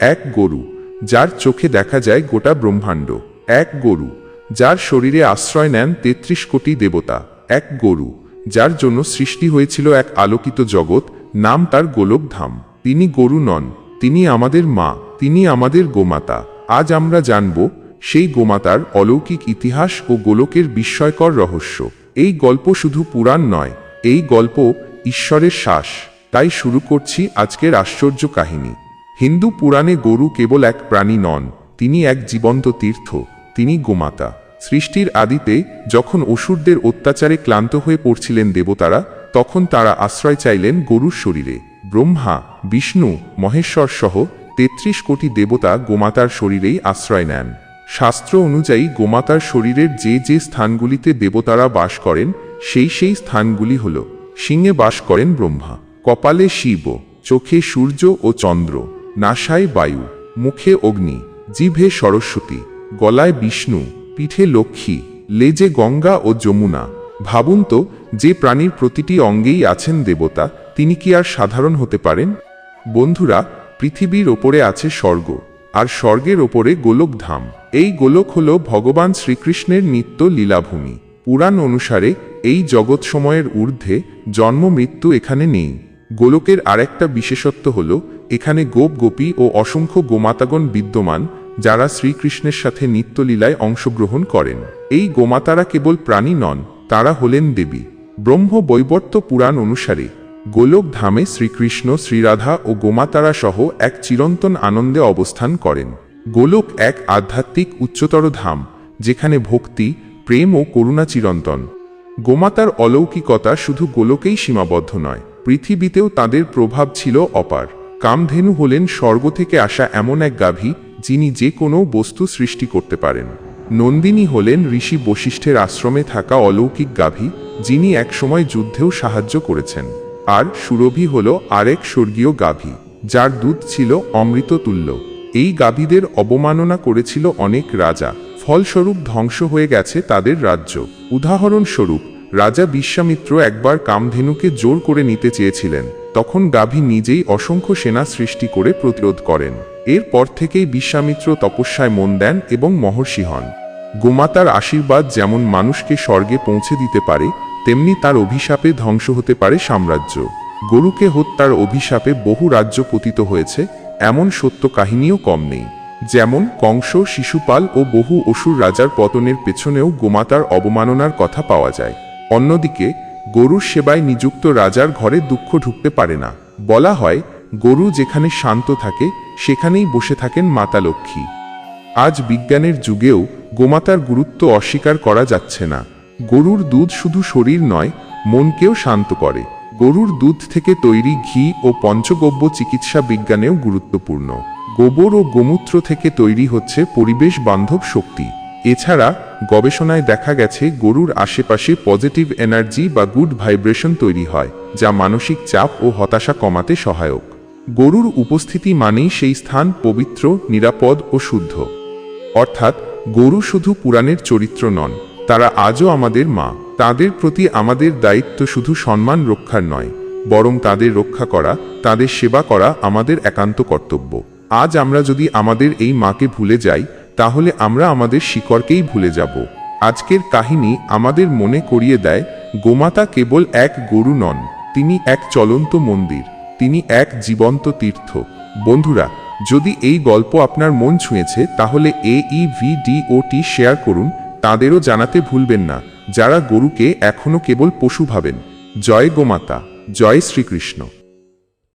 এক গরু, যার চোখে দেখা যায় গোটা ব্রহ্মাণ্ড। এক গরু, যার শরীরে আশ্রয় নেন তেত্রিশ কোটি দেবতা। এক গরু, যার জন্য সৃষ্টি হয়েছিল এক আলোকিত জগৎ, নাম তার গোলকধাম। তিনি গরু নন, তিনি আমাদের মা, তিনি আমাদের গোমাতা। আজ আমরা জানব, সেই গোমাতার অলৌকিক ইতিহাস ও গোলকের বিস্ময়কর রহস্য। এই গল্প শুধু পুরাণ নয়, এই গল্প ঈশ্বরের শ্বাস। তাই শুরু করছি আজকের আশ্চর্য কাহিনী। হিন্দু পুরাণে গরু কেবল এক প্রাণী নন, তিনি এক জীবন্ত তীর্থ, তিনি গোমাতা। সৃষ্টির আদিতে যখন অসুরদের অত্যাচারে ক্লান্ত হয়ে পড়ছিলেন দেবতারা, তখন তারা আশ্রয় চাইলেন গরুর শরীরে। ব্রহ্মা, বিষ্ণু, মহেশ্বর সহ তেত্রিশ কোটি দেবতা গোমাতার শরীরেই আশ্রয় নেন। শাস্ত্র অনুযায়ী গোমাতার শরীরের যে যে স্থানগুলিতে দেবতারা বাস করেন, সেই সেই স্থানগুলি হল, সিংহে বাস করেন ব্রহ্মা। কপালে শিব, চোখে সূর্য ও চন্দ্র। নাসায় বায়ু, মুখে অগ্নি, জিভে সরস্বতী, গলায় বিষ্ণু, পিঠে লক্ষ্মী, লেজে গঙ্গা ও যমুনা। ভাবুন তো, যে প্রাণীর প্রতিটি অঙ্গেই আছেন দেবতা, তিনি কি আর সাধারণ হতে পারেন? বন্ধুরা, পৃথিবীর ওপরে আছে স্বর্গ, আর স্বর্গের ওপরে গোলকধাম। এই গোলক হল ভগবান শ্রীকৃষ্ণের নিত্য লীলাভূমি। পুরাণ অনুসারে এই জগৎ সময়ের ঊর্ধ্বে জন্ম মৃত্যু এখানে নেই। গোলকের আরেকটা বিশেষত্ব হল, এখানে গোপ গোপী ও অসংখ্য গোমাতাগণ বিদ্যমান, যারা শ্রীকৃষ্ণের সাথে নিত্যলীলায় অংশগ্রহণ করেন। এই গোমাতারা কেবল প্রাণী নন, তারা হলেন দেবী। ব্রহ্ম বৈবর্ত পুরাণ অনুসারে, গোলক ধামে শ্রীকৃষ্ণ, শ্রীরাধা ও গোমাতারা সহ এক চিরন্তন আনন্দে অবস্থান করেন। গোলক এক আধ্যাত্মিক উচ্চতর ধাম, যেখানে ভক্তি, প্রেম ও করুণা চিরন্তন। গোমাতার অলৌকিকতা শুধু গোলকেই সীমাবদ্ধ নয় পৃথিবীতেও তাদের প্রভাব ছিল অপার। কামধেনু হলেন স্বর্গ থেকে আসা এমন এক গাভী, যিনি যে কোনো বস্তু সৃষ্টি করতে পারেন। নন্দিনী হলেন ঋষি বশিষ্ঠের আশ্রমে থাকা অলৌকিক গাভী, যিনি একসময় যুদ্ধেও সাহায্য করেছেন। আর সুরভি হল আরেক স্বর্গীয় গাভী, যার দুধ ছিল অমৃত তুল্য এই গাভীদের অবমাননা করেছিল অনেক রাজা, ফলস্বরূপ ধ্বংস হয়ে গেছে তাদের রাজ্য। উদাহরণস্বরূপ রাজা বিশ্বামিত্র একবার কামধেনুকে জোর করে নিতে চেয়েছিলেন। তখন গাভী নিজেই অসংখ্য সেনা সৃষ্টি করে প্রতিরোধ করেন। এরপর থেকেই বিশ্বামিত্র তপস্যায় মন দেন এবং মহর্ষি হন। গোমাতার আশীর্বাদ যেমন মানুষকে স্বর্গে পৌঁছে দিতে পারে, তেমনি তার অভিশাপে ধ্বংস হতে পারে সাম্রাজ্য। গরুকে হত্যার অভিশাপে বহু রাজ্য পতিত হয়েছে, এমন সত্য কাহিনীও কম নেই। যেমন কংস, শিশুপাল ও বহু অসুর রাজার পতনের পেছনেও গোমাতার অবমাননার কথা পাওয়া যায়। অন্যদিকে, গরুর সেবায় নিযুক্ত রাজার ঘরে দুঃখ ঢুকতে পারে না। বলা হয়, গরু যেখানে শান্ত থাকে, সেখানেই বসে থাকেন মাতা লক্ষ্মী। আজ বিজ্ঞানের যুগেও গোমাতার গুরুত্ব অস্বীকার করা যাচ্ছে না। গরুর দুধ শুধু শরীর নয়, মনকেও শান্ত করে। গরুর দুধ থেকে তৈরি ঘি ও পঞ্চগব্য চিকিৎসা বিজ্ঞানেও গুরুত্বপূর্ণ। গোবর ও গোমূত্র থেকে তৈরি হচ্ছে পরিবেশ বান্ধব শক্তি। এছাড়া গবেষণায় দেখা গেছে গরুর আশেপাশে পজিটিভ এনার্জি বা গুড ভাইব্রেশন তৈরি হয়, যা মানসিক চাপ ও হতাশা কমাতে সহায়ক। গরুর উপস্থিতি মানেই সেই স্থান পবিত্র, নিরাপদ ও শুদ্ধ। অর্থাৎ, গরু শুধু পুরাণের চরিত্র নন, তারা আজও আমাদের মা। তাদের প্রতি আমাদের দায়িত্ব শুধু সম্মান রক্ষার নয়, বরং তাদের রক্ষা করা, তাদের সেবা করা আমাদের একান্ত কর্তব্য। আজ আমরা যদি আমাদের এই মাকে ভুলে যাই তাহলে আমরা আমাদের শিকড়কেই ভুলে যাব। আজকের কাহিনী আমাদের মনে করিয়ে দেয়, গোমাতা কেবল এক গরু নন, তিনি এক চলন্ত মন্দির, তিনি এক জীবন্ত তীর্থ। বন্ধুরা, যদি এই গল্প আপনার মন ছুঁয়েছে, তাহলে এ ই ভিডিওটি শেয়ার করুন, তাদেরও জানাতে ভুলবেন না, যারা গরুকে এখনও কেবল পশু ভাবেন। জয় গোমাতা, জয় শ্রীকৃষ্ণ।